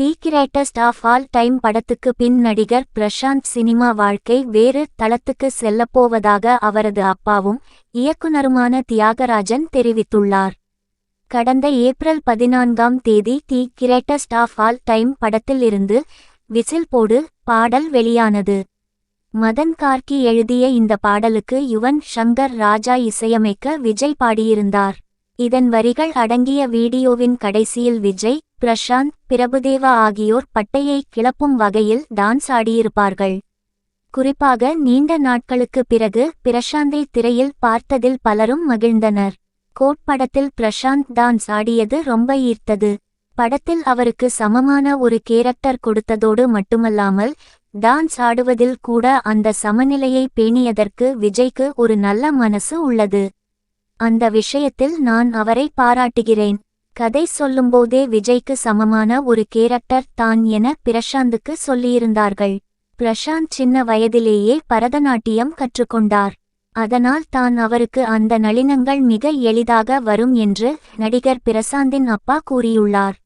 The greatest of all time படத்துக்கு பின் நடிகர் பிரசாந்த் சினிமா வாழ்க்கை வேறு தளத்துக்கு செல்லப்போவதாக அவரது அப்பாவும் இயக்குனருமான தியாகராஜன் தெரிவித்துள்ளார். கடந்த ஏப்ரல் பதினான்காம் தேதி the greatest of all time படத்தில் இருந்து விசில் போடு பாடல் வெளியானது. மதன் கார்கி எழுதிய இந்த பாடலுக்கு யுவன் ஷங்கர் ராஜா இசையமைக்க விஜய் பாடியிருந்தார். இதன் வரிகள் அடங்கிய வீடியோவின் கடைசியில் விஜய் பிரசாந்த் பிரபுதேவா ஆகியோர் பட்டையை கிளப்பும் வகையில் டான்ஸ் ஆடியிருப்பார்கள். குறிப்பாக நீண்ட நாட்களுக்கு பிறகு பிரசாந்தை திரையில் பார்த்ததில் பலரும் மகிழ்ந்தனர். கோட் படத்தில் பிரசாந்த் டான்ஸ் ஆடியது ரொம்ப ஈர்த்தது. படத்தில் அவருக்கு சமமான ஒரு கேரக்டர் கொடுத்ததோடு மட்டுமல்லாமல் டான்ஸ் ஆடுவதில் கூட அந்த சமநிலையை பேணியதற்கு விஜய்க்கு ஒரு நல்ல மனசு உள்ளது. அந்த விஷயத்தில் நான் அவரை பாராட்டுகிறேன். கதை சொல்லும்போதே விஜய்க்கு சமமான ஒரு கேரக்டர் தான் என பிரசாந்துக்கு சொல்லியிருந்தார்கள். பிரசாந்த் சின்ன வயதிலேயே பரதநாட்டியம் கற்றுக்கொண்டார். அதனால் தான் அவருக்கு அந்த நளினங்கள் மிக எளிதாக வரும் என்று நடிகர் பிரசாந்தின் அப்பா கூறியுள்ளார்.